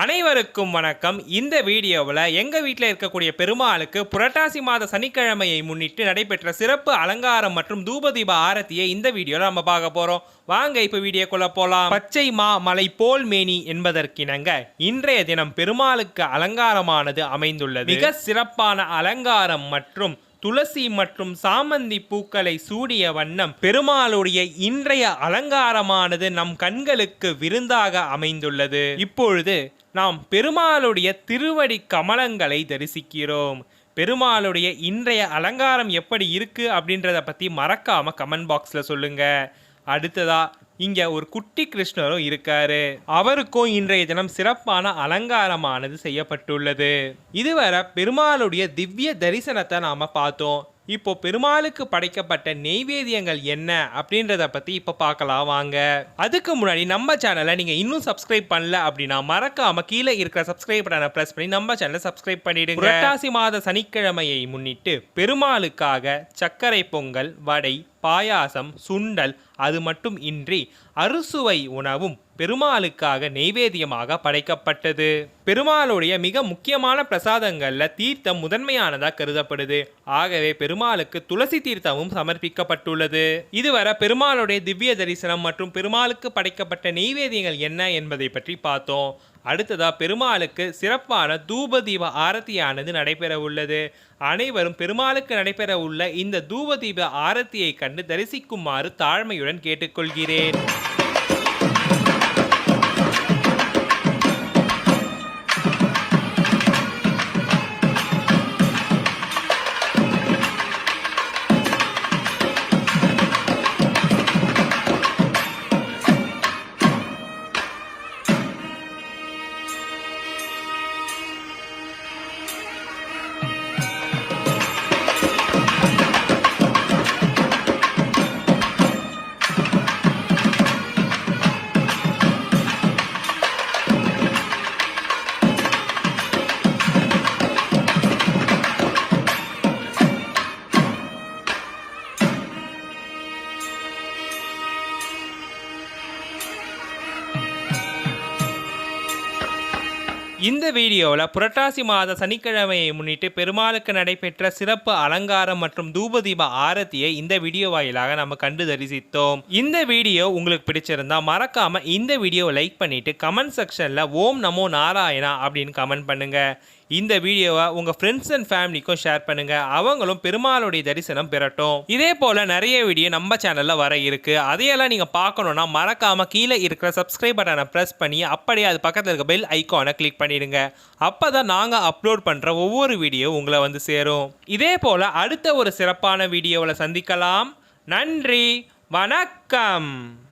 அனைவருக்கும் வணக்கம். இந்த வீடியோவில் எங்கள் வீட்டில் இருக்கக்கூடிய பெருமாளுக்கு புரட்டாசி மாத சனிக்கிழமையை முன்னிட்டு நடைபெற்ற சிறப்பு அலங்காரம் மற்றும் தூபதீப ஆரத்தியை இந்த வீடியோவில் நம்ம பார்க்க போகிறோம் வாங்க இப்போ வீடியோக்குள்ள போகலாம் பச்சை மா மலை போல் மேனி என்பதற்கிணங்க இன்றைய தினம் பெருமாளுக்கு அலங்காரமானது அமைந்துள்ளது. மிக சிறப்பான அலங்காரம் மற்றும் துளசி மற்றும் சாமந்தி பூக்களை சூடிய வண்ணம் பெருமாளுடைய இன்றைய அலங்காரமானது நம் கண்களுக்கு விருந்தாக அமைந்துள்ளது. இப்பொழுது நாம் பெருமாளுடைய திருவடி கமலங்களை தரிசிக்கிறோம். பெருமாளுடைய இன்றைய அலங்காரம் எப்படி இருக்கு அப்படின்றத பற்றி மறக்காமல் கமெண்ட் பாக்ஸில் சொல்லுங்கள் அடுத்ததாக இங்கே ஒரு குட்டி கிருஷ்ணரும் இருக்காரு. அவருக்கும் இன்றைய தினம் சிறப்பான அலங்காரமானது செய்யப்பட்டுள்ளது. இதுவரை பெருமாளுடைய திவ்ய தரிசனத்தை நாம் பார்த்தோம். இப்போ பெருமாளுக்கு படைக்கப்பட்ட நெய்வேதியங்கள் என்ன அப்படின்றத பத்தி இப்போ பார்க்கலாம் வாங்க. அதுக்கு முன்னாடி நம்ம சேனலை நீங்க இன்னும் சப்ஸ்கிரைப் பண்ணல அப்படின்னா மறக்காம கீழே இருக்கிற சப்ஸ்கிரைப் பட்டனை பிரஸ் பண்ணி நம்ம சேனலை சப்ஸ்கிரைப் பண்ணிடுங்க. புரட்டாசி மாத சனிக்கிழமையை முன்னிட்டு பெருமாளுக்காக சர்க்கரை பொங்கல் வடை பாயாசம் சுண்டல் அது மட்டும் இன்றி அறுசுவை உணவும் பெருமாளுக்காக நெய்வேத்தியமாக படைக்கப்பட்டது. பெருமாளுடைய மிக முக்கியமான பிரசாதங்களில் தீர்த்தம் முதன்மையானதாக கருதப்படுது. ஆகவே பெருமாளுக்கு துளசி தீர்த்தமும் சமர்ப்பிக்கப்பட்டுள்ளது. இதுவரை பெருமாளுடைய திவ்ய தரிசனம் மற்றும் பெருமாளுக்கு படைக்கப்பட்ட நெய்வேதியங்கள் என்ன என்பதை பற்றி பார்த்தோம். அடுத்ததா பெருமாளுக்கு சிறப்பான தூப தீப ஆரத்தியானது நடைபெற உள்ளது அனைவரும் பெருமாளுக்கு நடைபெற உள்ள இந்த தூப தீப ஆரத்தியை கண்டு தரிசிக்குமாறு தாழ்மையுடன் கேட்டுக்கொள்கிறேன். இந்த வீடியோவில் புரட்டாசி மாத சனிக்கிழமையை முன்னிட்டு பெருமாளுக்கு நடைபெற்ற சிறப்பு அலங்காரம் மற்றும் தூபதீப ஆரத்தியை இந்த வீடியோ வாயிலாக நம்ம கண்டு தரிசித்தோம். இந்த வீடியோ உங்களுக்கு பிடிச்சிருந்தா மறக்காம இந்த வீடியோவை லைக் பண்ணிட்டு கமெண்ட் செக்ஷன்ல ஓம் நமோ நாராயணா அப்படின்னு கமெண்ட் பண்ணுங்க. இந்த வீடியோவை உங்க ஃப்ரெண்ட்ஸ் அண்ட் ஃபேமிலிக்கும் ஷேர் பண்ணுங்க. அவங்களும் பெருமாளுடைய தரிசனம் பெறட்டும். இதே போல நிறைய வீடியோ நம்ம சேனல்ல வர இருக்கு. அதையெல்லாம் நீங்க பார்க்கணும்னா மறக்காம கீழே இருக்கிற சப்ஸ்கிரைப் பட்டனை பிரஸ் பண்ணி அப்படியே அது பக்கத்தில் இருக்க பெல் ஐக்கானை கிளிக் பண்ணிடுங்க. அப்பதான் நாங்க அப்லோட் பண்ற ஒவ்வொரு வீடியோ உங்களை வந்து சேரும். இதே போல அடுத்த ஒரு சிறப்பான வீடியோவில் சந்திக்கலாம். நன்றி. வணக்கம்.